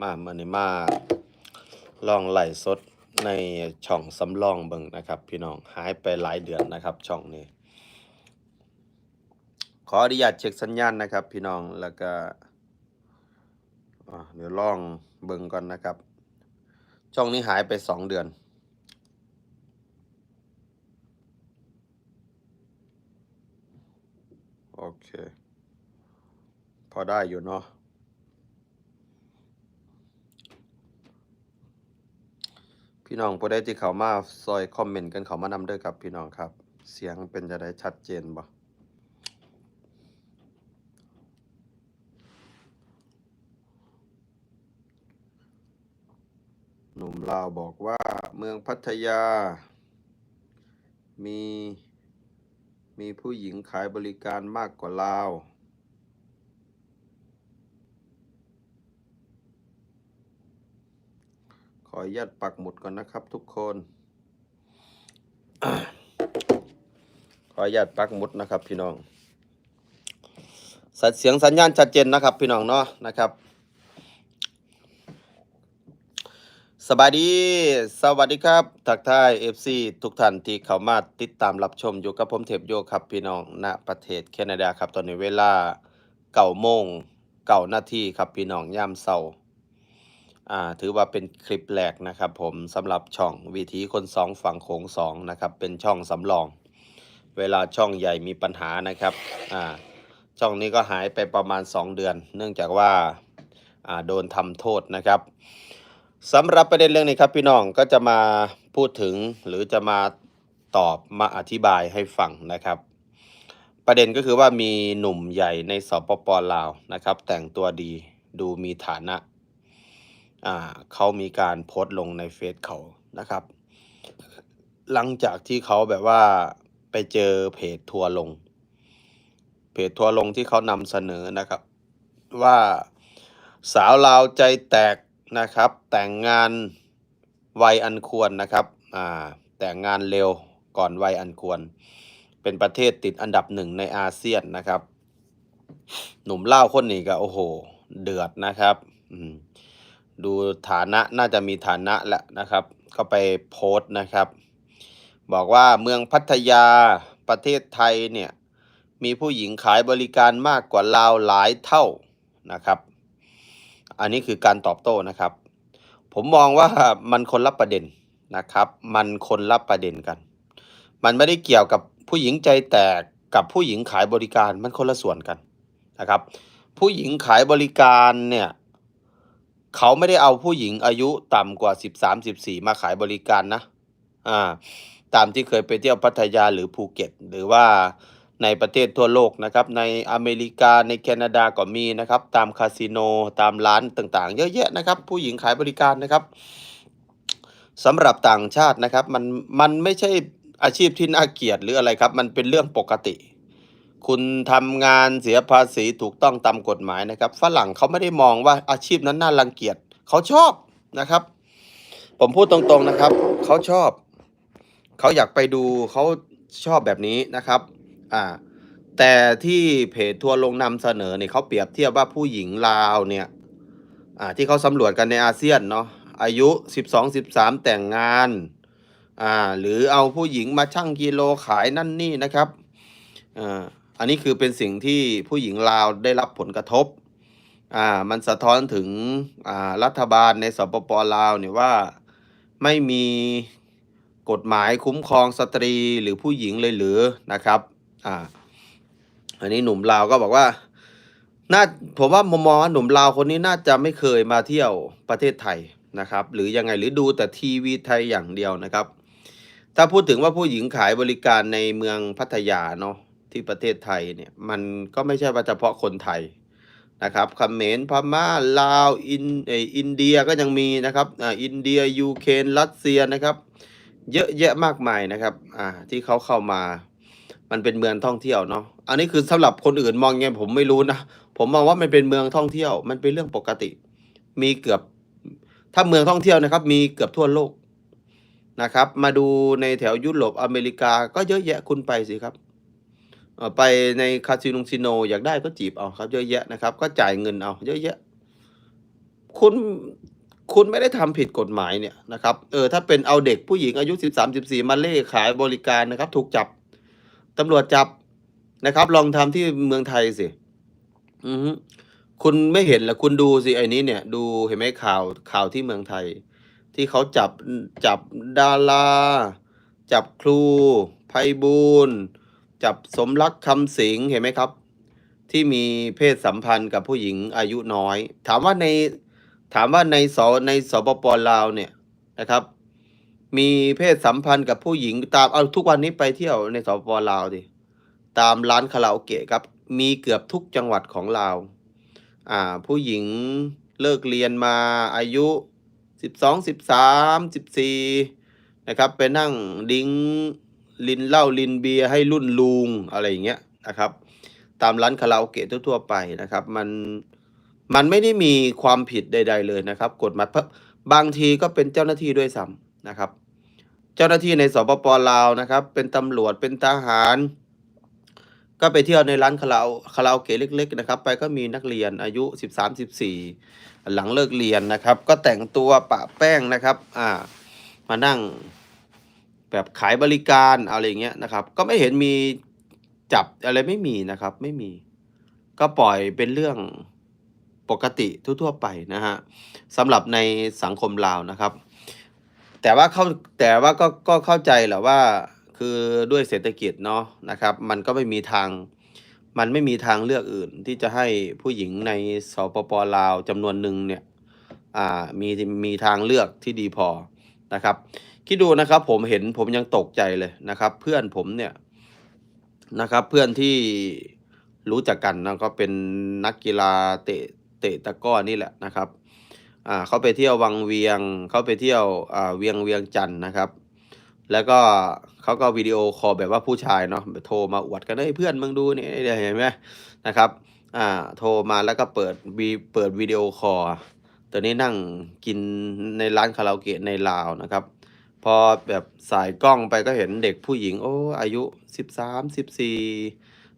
มามันนี้มาลองไหลสดในช่องสำรองเบิ่งนะครับ พี่น้องหายไปหลายเดือนนะครับ ช่องนี้ ขออนุญาตเช็คสัญญาณนะครับ พี่น้องแล้วก็เดี๋ยวลองเบิ่งก่อนนะครับ ช่องนี้หายไปสองเดือนโอเค พอได้อยู่เนาะ พี่น้องผู้ใดที่เขามาซอยคอมเมนต์กันเขามานำด้วยครับพี่น้องครับ เสียงเป็นจะได้ชัดเจนบ่หนุ่มลาวบอกว่าเมืองพัทยา มี มีผู้หญิงขายบริการมากกว่าลาว ข ออนุญาตปักหมุดก่อนนะครับทุกคน ขออนุญาตปักหมุดนะครับพี่น้องสัญเสียงสัญญาณชัดเจนนะครับพี่น้องเนาะนะครับ สบายดี สวัสดีครับ ทักทาย FC ทุกท่านที่เข้ามาติดตามรับชมอยู่กับผมเทพโยครับพี่น้องณประเทศแคนาดาครับตอนนี้เวลาเก่าโมงเก่านาทีครับพี่น้องย่ามเศร้าอ่า ถือว่าเป็นคลิปแรกนะครับผมสำหรับช่องวิถีคนสองฝั่งโขงสองนะครับเป็นช่องสำรอง เวลาช่องใหญ่มีปัญหานะครับอ่าช่องนี้ก็หายไปประมาณ 2 เดือน เนื่องจากว่าอ่าโดนทำโทษนะครับสำหรับประเด็นเรื่องนี้ครับพี่น้องก็จะมาพูดถึงหรือจะมาตอบมาอธิบายให้ฟังนะครับ ประเด็นก็คือว่ามีหนุ่มใหญ่ในสปปลาวนะครับ แต่งตัวดีดูมีฐานะ เขามีการโพสต์ลงในเฟซเขานะครับ หลังจากที่เขาแบบว่าไปเจอเพจทัวร์ลง เพจทัวร์ลงที่เขานำเสนอนะครับ ว่าสาวลาวใจแตกนะครับ แต่งงานวัยอันควรนะครับแต่งงานเร็วก่อนวัยอันควร เป็นประเทศติดอันดับหนึ่งในอาเซียนนะครับ หนุ่มเล่าคนนี้ก็โอ้โห เดือดนะครับ อืม ดูฐานะน่าจะมีฐานะแหละนะครับก็ไปโพสต์นะครับ บอกว่าเมืองพัทยาประเทศไทยเนี่ยมีผู้หญิงขายบริการมากกว่าลาวหลายเท่านะครับ อันนี้คือการตอบโต้นะครับ ผมมองว่ามันคนละประเด็นนะครับ มันคนละประเด็นกัน มันไม่ได้เกี่ยวกับผู้หญิงใจแตกกับผู้หญิงขายบริการมันคนละส่วนกันนะครับ ผู้หญิงขายบริการเนี่ย เขาไม่ได้เอาผู้หญิงอายุต่ำกว่า13 14มาขายบริการนะ อ่า ตามที่เคยไปเที่ยวพัทยาหรือภูเก็ต หรือว่าในประเทศทั่วโลกนะครับ ในอเมริกาในแคนาดาก็มีนะครับ ตามคาสิโนตามร้านต่างๆ เยอะแยะนะครับ ผู้หญิงขายบริการนะครับสำหรับต่างชาตินะครับ มันมันไม่ใช่อาชีพที่น่าเกลียดหรืออะไรครับ มันเป็นเรื่องปกติ คุณทำงานเสียภาษีถูกต้องตามกฎหมายนะครับ ฝรั่งเขาไม่ได้มองว่าอาชีพนั้นน่ารังเกียจเขาชอบนะครับ ผมพูดตรงๆนะครับเขาชอบเขาอยากไปดูเขาชอบแบบนี้นะครับอ่าแต่ที่เพจทัวร์ลงนำเสนอเนี่ยเขาเปรียบเทียบว่าผู้หญิงลาวเนี่ยอ่าที่เขาสำรวจกันในอาเซียนเนาะอายุ 12 13 แต่งงานอ่าหรือเอาผู้หญิงมาชั่งกิโลขายนั่นนี่นะครับอ่า อันนี้คือเป็นสิ่งที่ผู้หญิงลาวได้รับผลกระทบอ่ามันสะท้อนถึงอ่ารัฐบาลในสปปลาวเนี่ยว่าไม่มีกฎหมายคุ้มครองสตรีหรือผู้หญิงเลยหรือนะครับอ่าอันนี้หนุ่มลาวก็บอกว่าน่าผมว่ามุมมองว่าหนุ่มลาวคนนี้น่าจะไม่เคยมาเที่ยวประเทศไทยนะครับ หรือยังไงหรือดูแต่ทีวีไทยอย่างเดียวนะครับ ถ้าพูดถึงว่าผู้หญิงขายบริการในเมืองพัทยาเนาะ ที่ประเทศไทยเนี่ยมันก็ไม่ใช่ว่าเฉพาะคนไทยนะครับเมรพม่าลาวอินอินเดียก็ยังมีนะครับอินเดียยูเครนรัสเซียนะครับ เยอะแยะมากมายนะครับอ่าที่เขาเข้ามา มันเป็นเมืองท่องเที่ยวเนาะอันนี้คือสำหรับคนอื่นมองไงผมไม่รู้นะผมมองว่ามันเป็นเมืองท่องเที่ยว มันเป็นเรื่องปกติ มีเกือบถ้าเมืองท่องเที่ยวนะครับ มีเกือบทั่วโลกนะครับ มาดูในแถวยุโรปอเมริกาก็เยอะแยะคุณไปสิครับ ไปในคาสิโนซิโนอยากได้ก็จีบเอาครับ เยอะแยะนะครับ ก็จ่ายเงินเอา เยอะแยะ คุณคุณไม่ได้ทำผิดกฎหมายเนี่ยนะครับเออถ้าเป็นเอาเด็กผู้หญิงอายุสิบสามสิบสี่มาเล่ขายบริการนะครับ ถูกจับตำรวจจับนะครับ ลองทำที่เมืองไทยสิอือฮึคุณไม่เห็นหรอคุณดูสิไอ้นี้เนี่ย ดูเห็นไหมข่าวข่าวที่เมืองไทย ที่เขาจับจับดารา จับครูไพบูล จับสมรักคำสิงเห็นไหมครับ ที่มีเพศสัมพันธ์กับผู้หญิงอายุน้อย ถามว่าในถามว่าในสในสปปลาวเนี่ยนะครับ มีเพศสัมพันธ์กับผู้หญิงตามเอาทุกวันนี้ไปเที่ยวในสปปลาวดิตามร้านคาราโอเกะครับ มีเกือบทุกจังหวัดของลาวอ่าผู้หญิงเลิกเรียนมาอายุสิบสองสิบสามสิบสี่นะครับไปนั่งดิ้ง ลินเหล้าลินเบียร์ให้รุ่นลุงอะไรอย่างเงี้ยนะครับ ตามร้านคาราโอเกะทั่วๆไปนะครับ มันมันไม่ได้มีความผิดใด ๆเลยนะครับ กฎหมายเพราะบางทีก็เป็นเจ้าหน้าที่ด้วยซ้ำนะครับ เจ้าหน้าที่ในสปปลาวนะครับ เป็นตำรวจเป็นทหาร ก็ไปเที่ยวในร้านคาราโอคาราโอเกะเล็ก ๆ นะครับ ไปก็มีนักเรียนอายุสิบสามสิบสี่หลังเลิกเรียนนะครับ ก็แต่งตัวปะแป้งนะครับ อ่า มานั่ง แบบขายบริการอะไรเงี้ยนะครับ ก็ไม่เห็นมีจับอะไรไม่มีนะครับ ไม่มี ก็ปล่อยเป็นเรื่องปกติทั่วๆไปนะฮะสำหรับในสังคมลาวนะครับ แต่ว่าเข้าแต่ว่าก็ก็เข้าใจแหละว่าคือด้วยเศรษฐกิจเนาะนะครับ มันก็ไม่มีทางมันไม่มีทางเลือกอื่นที่จะให้ผู้หญิงในสปปลาวจำนวนหนึ่งเนี่ยอ่ามีมีทางเลือกที่ดีพอนะครับ คิดดูนะครับ ผมเห็นผมยังตกใจเลยนะครับ เพื่อนผมเนี่ยนะครับ เพื่อนที่รู้จักกันนะก็เป็นนักกีฬาเตะเตะตะก้อนี่แหละนะครับอ่าเขาไปเที่ยววังเวียงเขาไปเที่ยวอ่าเวียงเวียงจันนะครับ แล้วก็เขาก็วิดีโอคอลแบบว่าผู้ชายเนาะโทรมาอวดกันเฮ้ยเพื่อนมึงดูนี่เดี๋ยวเห็นไหมนะครับอ่าโทรมาแล้วก็เปิดวีเปิดวิดีโอคอลตอนนี้นั่งกินในร้านคาราโอเกะในลาวนะครับ พอแบบสายกล้องไปก็เห็นเด็กผู้หญิง โอ้ อายุสิบสามสิบสี่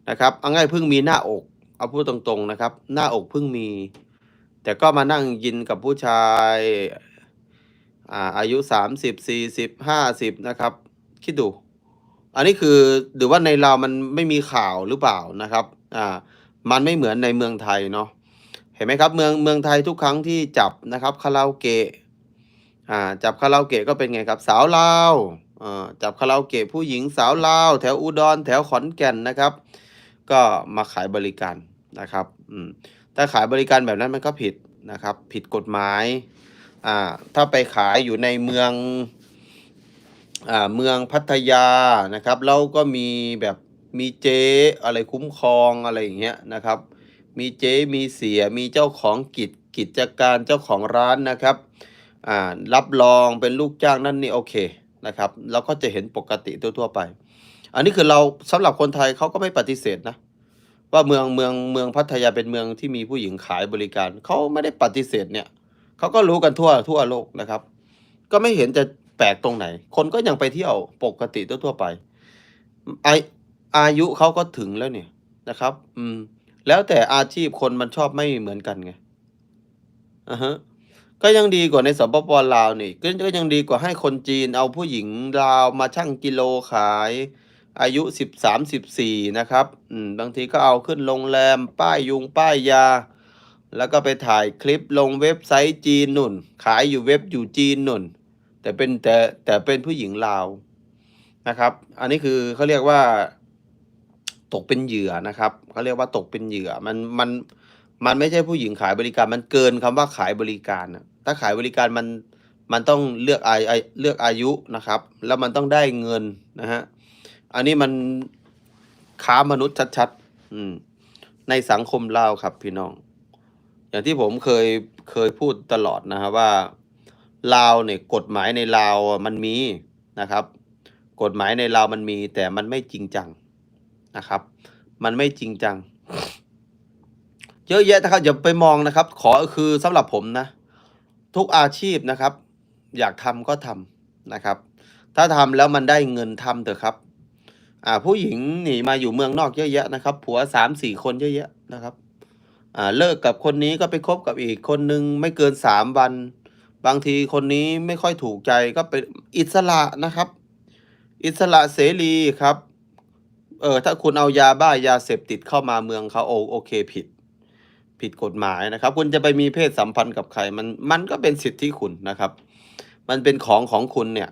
นะครับเอาง่ายเพิ่งมีหน้าอก เอาพูดตรงๆนะครับ หน้าอกเพิ่งมี แต่ก็มานั่งกินกับผู้ชายอ่าอายุสามสิบสี่สิบห้าสิบนะครับ คิดดู อันนี้คือหรือว่าในเรามันไม่มีข่าวหรือเปล่านะครับอ่ามันไม่เหมือนในเมืองไทยเนาะเห็นไหมครับเมืองเมืองไทยทุกครั้งที่จับนะครับคาราโอเกะ อ่าจับคาราโอเกะก็เป็นไงครับ สาวลาวอ่าจับคาราโอเกะผู้หญิงสาวลาว แถวอุดรแถวขอนแก่นนะครับ ก็มาขายบริการนะครับอืมถ้าขายบริการแบบนั้นมันก็ผิดนะครับ ผิดกฎหมายอ่าถ้าไปขายอยู่ในเมืองอ่าเมืองพัทยานะครับแล้วก็มีแบบมีเจ๊อะไรคุ้มครองอะไรอย่างเงี้ยนะครับ มีเจ๊มีเสียมีเจ้าของกิจกิจการเจ้าของร้านนะครับ อ่ารับรองเป็นลูกจ้างนั่นนี่โอเคนะครับเราก็จะเห็นปกติทั่วๆไป อันนี้คือเราสำหรับคนไทยเขาก็ไม่ปฏิเสธนะว่าเมืองเมืองเมืองพัทยาเป็นเมืองที่มีผู้หญิงขายบริการเขาไม่ได้ปฏิเสธเนี่ยเขาก็รู้กันทั่วทั่วโลกนะครับ ก็ไม่เห็นจะแปลกตรงไหน คนก็ยังไปเที่ยวปกติทั่วๆไปไออายุเขาก็ถึงแล้วเนี่ยนะครับ อืม แล้วแต่อาชีพคนมันชอบไม่เหมือนกันไงอ่าฮะ ก็ยังดีกว่าในสปปลาวนี่ก็ก็ยังดีกว่าให้คนจีนเอาผู้หญิงลาวมาชั่งกิโลขาย อายุสิบสามสิบสี่นะครับอืมบางทีก็เอาขึ้นโรงแรม ป้ายยุงป้ายยา แล้วก็ไปถ่ายคลิปลงเว็บไซต์จีนนุ่น ขายอยู่เว็บอยู่จีนนุ่น แต่เป็นแต่แต่เป็นผู้หญิงลาวนะครับ อันนี้คือเขาเรียกว่า ตกเป็นเหยื่อนะครับเขาเรียกว่าตกเป็นเหยื่อมันมันมันไม่ใช่ผู้หญิงขายบริการมันเกินคำว่าขายบริการนะ ถ้าขายบริการมันมันต้องเลือกอาอาเลือกอายุนะครับ แล้วมันต้องได้เงินนะฮะอันนี้มันค้ามนุษย์ชัดๆอืมในสังคมลาวครับพี่น้อง อย่างที่ผมเคยเคยพูดตลอดนะครับว่าลาวเนี่ยกฎหมายในลาวมันมีนะครับ กฎหมายในลาวมันมี แต่มันไม่จริงจังนะครับ มันไม่จริงจัง เยอะแยะนะครับอย่าไปมองนะครับ ขอคือสำหรับผมนะ ทุกอาชีพนะครับ อยากทำก็ทำนะครับ ถ้าทำแล้วมันได้เงินทำเถอะครับ อ่าผู้หญิงหนีมาอยู่เมืองนอกเยอะแยะนะครับผัวสามสี่คนเยอะแยะนะครับอ่าเลิกกับคนนี้ก็ไปคบกับอีกคนนึงไม่เกินสามวัน บางทีคนนี้ไม่ค่อยถูกใจก็เป็นอิสระนะครับ อิสระเสรีครับเออถ้าคุณเอายาบ้ายาเสพติดเข้ามาเมืองเขาโอโอเคผิด ผิดกฎหมายนะครับ คุณจะไปมีเพศสัมพันธ์กับใครมันมันก็เป็นสิทธิคุณนะครับ มันเป็นของของคุณเนี่ย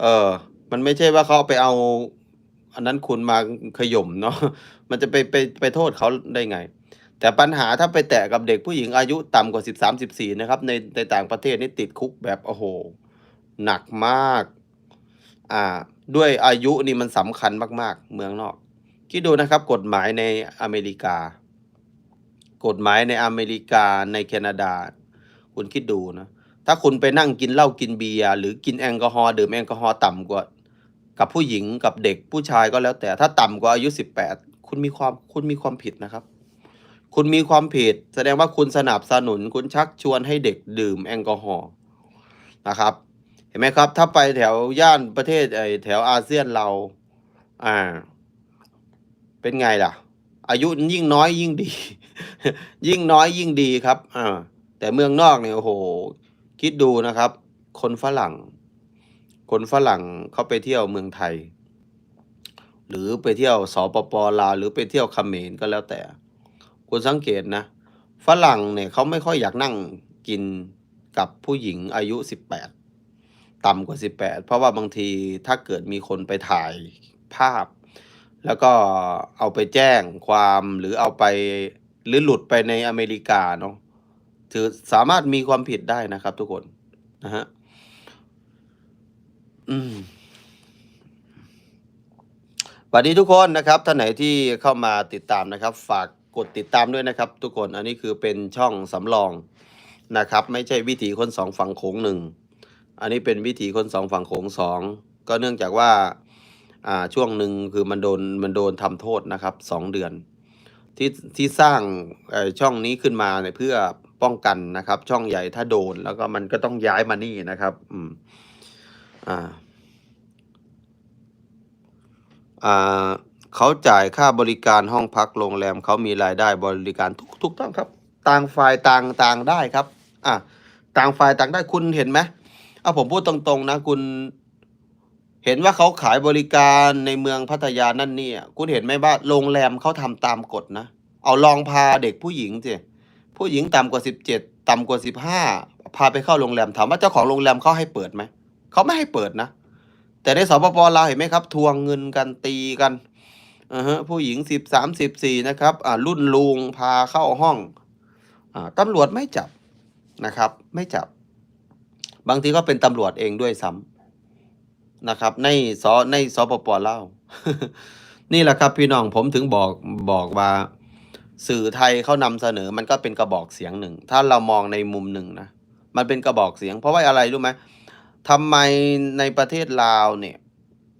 เออมันไม่ใช่ว่าเขาไปเอา อันนั้นคุณมาขย่มเนาะมันจะไปไปไปโทษเขาได้ไง แต่ปัญหาถ้าไปแตะกับเด็กผู้หญิงอายุต่ำกว่าสิบสามสิบสี่นะครับ ในในต่างประเทศนี่ติดคุกแบบโอ้โหหนักมาก อ่า ด้วยอายุนี่มันสำคัญมาก ๆ เมืองนอก คิดดูนะครับกฎหมายในอเมริกา กฎหมายในอเมริกาในแคนาดา คุณคิดดูนะ ถ้าคุณไปนั่งกินเหล้ากินเบียร์หรือกินแอลกอฮอล์ดื่มแอลกอฮอล์ต่ำกว่า กับผู้หญิงกับเด็กผู้ชายก็แล้วแต่ถ้าต่ำกว่าอายุสิบแปดคุณมีความคุณมีความผิดนะครับ คุณมีความผิด แสดงว่าคุณสนับสนุนคุณชักชวนให้เด็กดื่มแอลกอฮอล์นะครับ เห็นไหมครับ ถ้าไปแถวย่านประเทศไอแถวอาเซียนเรา อ่า เป็นไงล่ะ อายุยิ่งน้อยยิ่งดี ยิ่งน้อยยิ่งดีครับอ่าแต่เมืองนอกเนี่ยโอ้โห คิดดูนะครับ คนฝรั่ง คนฝรั่งเขาไปเที่ยวเมืองไทย หรือไปเที่ยวสปปลาวหรือไปเที่ยวคเขมรก็แล้วแต่ คุณสังเกตนะ ฝรั่งเนี่ยเขาไม่ค่อยอยากนั่งกินกับผู้หญิงอายุสิบแปดต่ำกว่าสิบแปดเพราะว่าบางทีถ้าเกิดมีคนไปถ่ายภาพ แล้วก็เอาไปแจ้งความหรือเอาไปหรือหลุดไปในอเมริกาเนาะถือสามารถมีความผิดได้นะครับทุกคนนะฮะอืมสวัสดีทุกคนนะครับท่านไหนที่เข้ามาติดตามนะครับ ฝากกดติดตามด้วยนะครับ ทุกคนอันนี้คือเป็นช่องสำรองนะครับ ไม่ใช่วิถีคนสองฝั่งโขงหนึ่งอันนี้เป็นวิถีคนสองฝั่งโขงสองก็เนื่องจากว่า อ่าช่วงหนึ่งคือมันโดนมันโดนทำโทษนะครับสองเดือน ที่ที่สร้างช่องนี้ขึ้นมาเนี่ยเพื่อป้องกันนะครับ ช่องใหญ่ถ้าโดนแล้วก็มันก็ต้องย้ายมานี่นะครับ อืมอ่าอ่าเขาจ่ายค่าบริการห้องพักโรงแรมเขามีรายได้บริการทุกทุกต้องครับ ต่างฝ่ายต่างต่างได้ครับ อ่าต่างฝ่ายต่างได้คุณเห็นไหมอะผมพูดตรงๆนะคุณ เห็นว่าเขาขายบริการในเมืองพัทยานั่นนี่อะคุณเห็นไหมว่าโรงแรมเขาทำตามกฎนะ เอาลองพาเด็กผู้หญิงสิผู้หญิงต่ำกว่าสิบเจ็ดต่ำกว่าสิบห้าพาไปเข้าโรงแรมถามว่าเจ้าของโรงแรมเขาให้เปิดไหมเขาไม่ให้เปิดนะ แต่ในสปปลาวเห็นไหมครับ ทวงเงินกันตีกันอ่าฮะผู้หญิงสิบสามสิบสี่นะครับอ่ารุ่นลุงพาเข้าห้องอ่าตำรวจไม่จับนะครับ ไม่จับ บางทีก็เป็นตำรวจเองด้วยซ้ำ นะครับ ในสในสปปลาวนี่แหละครับพี่น้องผมถึงบอกบอกว่า สื่อไทยเขานำเสนอ มันก็เป็นกระบอกเสียงหนึ่ง ถ้าเรามองในมุมหนึ่งนะมันเป็นกระบอกเสียง เพราะว่าอะไรรู้ไหมทำไมในประเทศลาวเนี่ย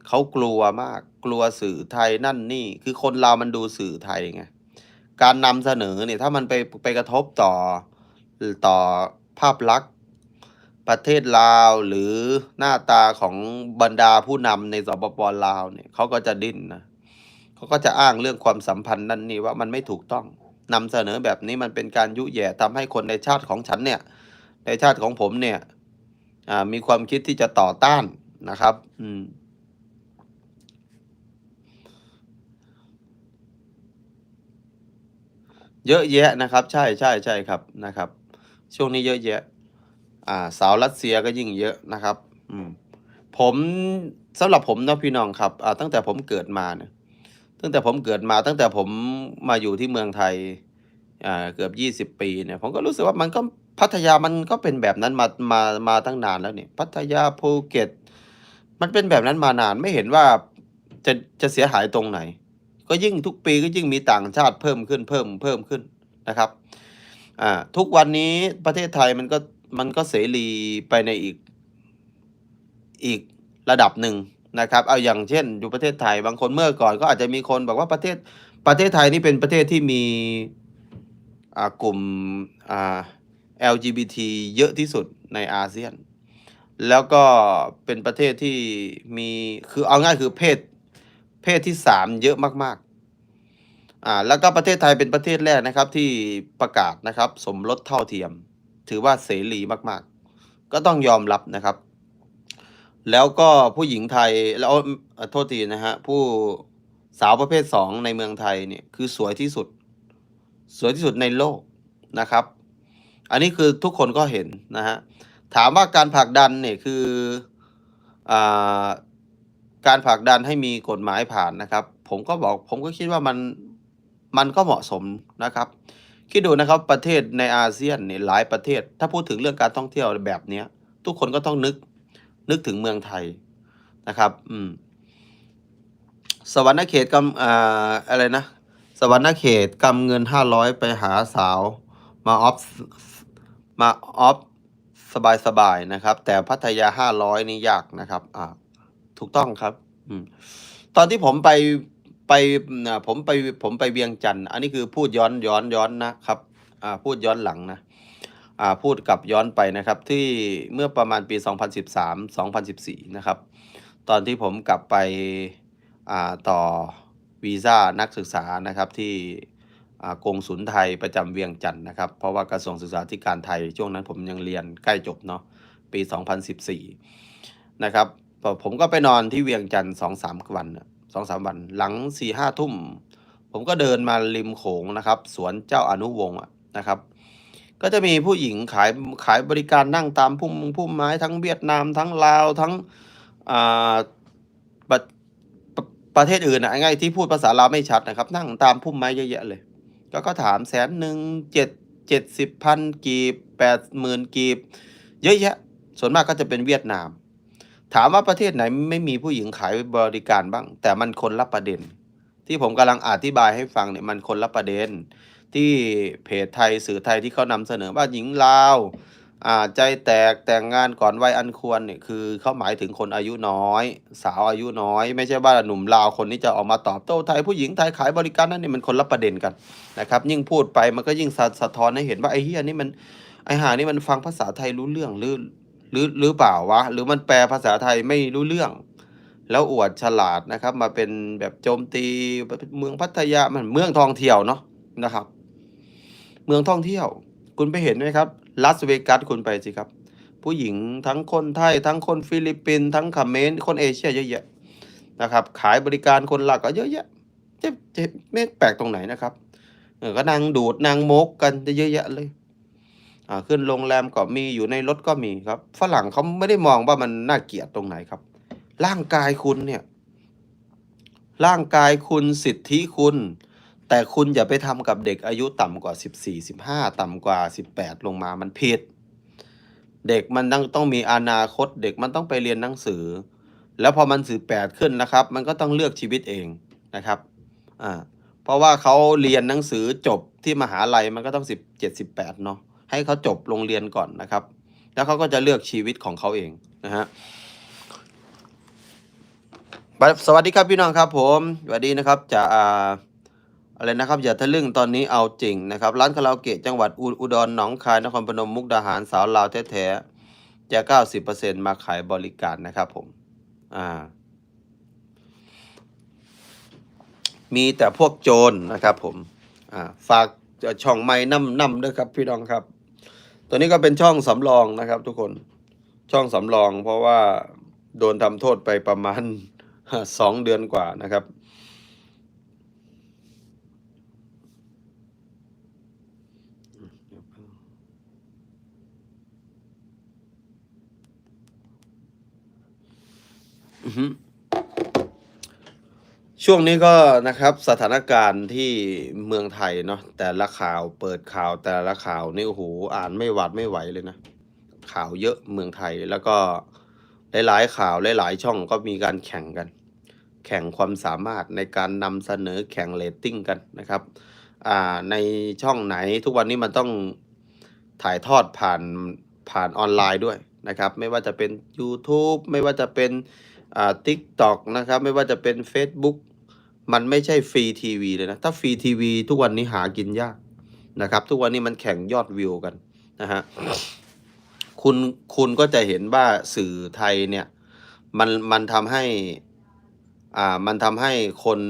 เขากลัวมาก กลัวสื่อไทยนั่นนี่ คือคนลาวมันดูสื่อไทยไงการนำเสนอเนี่ยถ้ามันไปไปกระทบต่อต่อภาพลักษณ์ ประเทศลาวหรือหน้าตาของบรรดาผู้นำในสปปลาวเนี่ยเขาก็จะดิ้นนะเขาก็จะอ้างเรื่องความสัมพันธ์นั่นนี่ว่ามันไม่ถูกต้องนำเสนอแบบนี้มันเป็นการยุแย่ทำให้คนในชาติของฉันเนี่ยในชาติของผมเนี่ยมีความคิดที่จะต่อต้านนะครับ อืมเยอะแยะนะครับ ใช่ใช่ใช่ครับนะครับ ช่วงนี้เยอะแยะ อ่าสาวรัสเซียก็ยิ่งเยอะนะครับอืมผมสำหรับผมนะพี่น้องครับอ่าตั้งแต่ผมเกิดมาเนี่ยตั้งแต่ผมเกิดมาตั้งแต่ผมมาอยู่ที่เมืองไทยอ่าเกือบยี่สิบปีเนี่ยผมก็รู้สึกว่ามันก็พัทยามันก็เป็นแบบนั้นมามามาตั้งนานแล้วเนี่ยพัทยาภูเก็ต มันเป็นแบบนั้นมานานไม่เห็นว่าจะจะเสียหายตรงไหน ก็ยิ่งทุกปีก็ยิ่งมีต่างชาติเพิ่มขึ้นเพิ่มเพิ่มขึ้นนะครับอ่าทุกวันนี้ประเทศไทยมันก็ มันก็เสรีไปในอีกอีกระดับหนึ่งนะครับ เอาอย่างเช่น อยู่ประเทศไทยบางคนเมื่อก่อนก็อาจจะมีคนบอกว่าประเทศประเทศไทยนี่เป็นประเทศที่มีกลุ่ม LGBT เยอะที่สุดในอาเซียน แล้วก็เป็นประเทศที่มีคือเอาง่ายคือเพศเพศที่สามเยอะมากอ่าแล้วก็ประเทศไทยเป็นประเทศแรกนะครับที่ประกาศนะครับสมรสเท่าเทียม ถือว่าเสรีมากๆ ก็ต้องยอมรับนะครับ แล้วก็ผู้หญิงไทยแล้วโทษทีนะฮะผู้สาวประเภทสองในเมืองไทยเนี่ยคือสวยที่สุด สวยที่สุดในโลกนะครับ อันนี้คือทุกคนก็เห็นนะฮะถามว่าการผลักดันเนี่ยคืออ่าการผลักดันให้มีกฎหมายผ่านนะครับ ผมก็บอกผมก็คิดว่ามันมันก็เหมาะสมนะครับ คิดดูนะครับประเทศในอาเซียนเนี่ยหลายประเทศ ถ้าพูดถึงเรื่องการท่องเที่ยวแบบเนี้ย ทุกคนก็ต้องนึกนึกถึงเมืองไทยนะครับ อืม สวรรค์เขตกำอ่าอะไรนะสวรรค์เขตกำเงินห้าร้อยไปหาสาว มาออฟมาออฟสบายสบายๆนะครับ แต่พัทยาห้าร้อยนี่ยากนะครับ อ่า ถูกต้องครับ อืม ตอนที่ผมไป ไปผมไปผมไปเวียงจันทร์อันนี้คือพูดย้อนย้อนย้อนนะครับพูดย้อนหลังนะพูดกลับย้อนไปนะครับที่เมื่อประมาณปี 2013 2014 นะครับ ตอนที่ผมกลับไปต่อวีซ่านักศึกษานะครับที่อ่ากงสุลไทยประจำเวียงจันทร์นะครับ เพราะว่ากระทรวงศึกษาธิการไทย ช่วงนั้นผมยังเรียนใกล้จบเนาะปี 2014 นะครับผมก็ไปนอนที่เวียงจันทร์สองสามวัน สองสามวัน หลังสี่ห้าทุ่ม ผมก็เดินมาริมโขงนะครับ สวนเจ้าอนุวงศ์นะครับ ก็จะมีผู้หญิงขายขายบริการนั่งตามพุ่มพุ่มไม้ทั้งเวียดนามทั้งลาวทั้งประประประเทศอื่นนะง่ายที่พูดภาษาลาวไม่ชัดนะครับ นั่งตามพุ่มไม้เยอะแยะเลยก็ก็ถามแสนหนึ่งเจ็ดเจ็ดสิบพันกีบแปดหมื่นกีบ เยอะแยะ ส่วนมากก็จะเป็นเวียดนาม ถามว่าประเทศไหนไม่มีผู้หญิงขายบริการบ้าง แต่มันคนละประเด็น ที่ผมกำลังอธิบายให้ฟังเนี่ยมันคนละประเด็น ที่เพจไทยสื่อไทยที่เขานำเสนอว่าหญิงลาวอาใจแตกแต่งงานก่อนวัยอันควรเนี่ยคือเขาหมายถึงคนอายุน้อย สาวอายุน้อย ไม่ใช่ว่าหนุ่มลาวคนนี้จะออกมาตอบโต้ไทยผู้หญิงไทยขายบริการนั่นนี่มันคนละประเด็นกันนะครับ ยิ่งพูดไปมันก็ยิ่งสะสะท้อนให้เห็นว่าไอ้เฮียนี่มันไอ้หานี่มันฟังภาษาไทยรู้เรื่องหรือ หรือหรือเปล่าวะ หรือมันแปลภาษาไทยไม่รู้เรื่อง แล้วอวดฉลาดนะครับ มาเป็นแบบโจมตีเมืองพัทยามันเมืองท่องเที่ยวเนาะนะครับ เมืองท่องเที่ยว คุณไปเห็นไหมครับลาสเวกัสคุณไปสิครับ ผู้หญิงทั้งคนไทย ทั้งคนฟิลิปปินส์ทั้งเมรคนเอเชียเยอะแยะนะครับ ขายบริการคนหลักก็เยอะแยะจะจะไม่แปลกตรงไหนนะครับเออก็นางดูดนางโมกกันเยอะแยะเลย ขึ้นโรงแรมก็มีอยู่ในรถก็มีครับ ฝรั่งเขาไม่ได้มองว่ามันน่าเกลียดตรงไหนครับ ร่างกายคุณเนี่ย ร่างกายคุณสิทธิคุณ แต่คุณอย่าไปทำกับเด็กอายุต่ำกว่า 14 15 ต่ำกว่า 18 ลงมามันผิด เด็กมันต้องต้องมีอนาคต เด็กมันต้องไปเรียนหนังสือ แล้วพอมัน18ขึ้นนะครับ มันก็ต้องเลือกชีวิตเองนะครับอ่าเพราะว่าเขาเรียนหนังสือจบที่มหาลัยมันก็ต้อง 17 18เนาะ ให้เขาจบโรงเรียนก่อนนะครับ แล้วเขาก็จะเลือกชีวิตของเขาเองนะฮะสวัสดีครับพี่น้องครับผมสวัสดีนะครับจะออะไรนะครับ อย่าทะลึ่งตอนนี้เอาจริงนะครับ ร้านคาราโอเกะจังหวัดอุอดรหนองคายนครพนมมุกดาหารสาวลาวแท้ๆจะ90%มาขายบริการนะครับผมอ่ามีแต่พวกโจรนะครับผมอ่าฝากช่องไม้น้ำน้ำด้วยครับพี่น้องครับ ตัวนี้ก็เป็นช่องสำรองนะครับ ทุกคนช่องสำรอง เพราะว่าโดนทำโทษไปประมาณสองเดือนกว่านะครับ อือ ช่วงนี้ก็นะครับสถานการณ์ที่เมืองไทยเนาะแต่ละข่าวเปิดข่าวแต่ละข่าวนี่โอ้โหอ่านไม่หวาดไม่ไหวเลยนะ ข่าวเยอะเมืองไทยแล้วก็หลายๆข่าวหลายๆช่องก็มีการแข่งกัน แข่งความสามารถในการนำเสนอแข่งเรตติ้งกันนะครับอ่าในช่องไหนทุกวันนี้มันต้องถ่ายทอดผ่านผ่านออนไลน์ด้วยนะครับ ไม่ว่าจะเป็น YouTube ไม่ว่าจะเป็นอ่า TikTok นะครับ ไม่ว่าจะเป็น Facebook มันไม่ใช่ฟรีทีวีเลยนะ ถ้าฟรีทีวีทุกวันนี้หากินยากนะครับ ทุกวันนี้มันแข่งยอดวิวกันนะฮะคุณคุณก็จะเห็นว่าสื่อไทยเนี่ยมันมันทำให้อ่ามันทำให้คน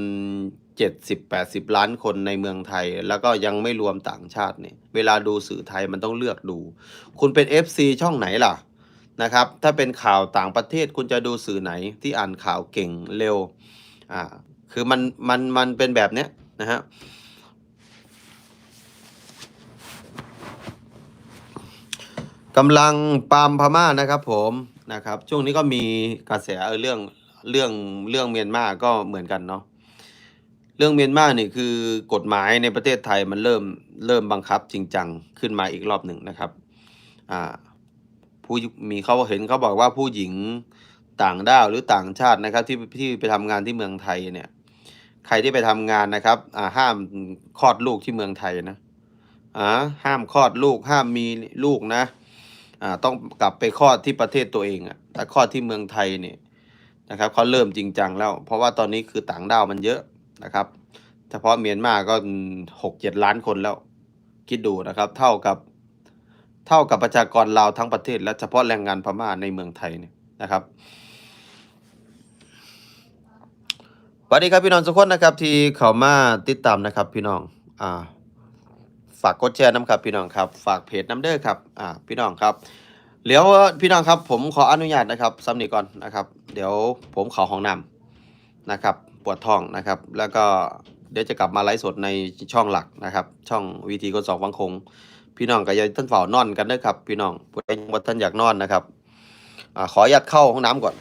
70-80ล้านคนในเมืองไทย แล้วก็ยังไม่รวมต่างชาติเนี่ย เวลาดูสื่อไทยมันต้องเลือกดู คุณเป็น FC ช่องไหนล่ะนะครับ ถ้าเป็นข่าวต่างประเทศคุณจะดูสื่อไหนที่อ่านข่าวเก่งเร็วอ่า คือมันมันมันเป็นแบบเนี้ยนะฮะกำลังปามพม่านะครับ ผมนะครับ ช่วงนี้ก็มีกระแสเรื่องเรื่องเรื่องเมียนมาก็เหมือนกันเนาะเรื่องเมียนมาเนี่ยคือกฎหมายในประเทศไทยมันเริ่มเริ่มบังคับจริงจังขึ้นมาอีกรอบหนึ่งนะครับอ่าผู้มีเขาเห็นเขาบอกว่าผู้หญิงต่างด้าวหรือต่างชาตินะครับที่ที่ไปทำงานที่เมืองไทยเนี่ย ใครที่ไปทำงานนะครับอ่าห้ามคลอดลูกที่เมืองไทยนะอ่าห้ามคลอดลูกห้ามมีลูกนะอ่าต้องกลับไปคลอดที่ประเทศตัวเองอะแต่คลอดที่เมืองไทยเนี่ยนะครับเขาเริ่มจริงจังแล้ว เพราะว่าตอนนี้คือต่างด้าวมันเยอะนะครับ เฉพาะเมียนมาก็หกเจ็ดล้านคนแล้ว คิดดูนะครับ เท่ากับเท่ากับประชากรลาวทั้งประเทศ และเฉพาะแรงงานพม่าในเมืองไทยเนี่ยนะครับ สวัสดีครับพี่น้องทุกคนนะครับที่เขามาติดตามนะครับพี่น้องอ่าฝากกดแชร์น้ำครับพี่น้องครับฝากเพจน้ำเด้อครับอ่าพี่น้องครับเดี๋ยวพี่น้องครับผมขออนุญาตนะครับสำนีก่อนนะครับ เดี๋ยวผมเขอห้องน้ำนะครับปวดท้องนะครับ แล้วก็เดี๋ยวจะกลับมาไลฟ์สดในช่องหลักนะครับ ช่องวีทีคนสองฟังคง พี่น้องก็อย่าท่านเฝ้านอนกันเด้อครับ พี่น้องผู้ใดยังบ่ท่านอยากนอนนะครับอขออนุญาตเข้าห้องน้ำก่อน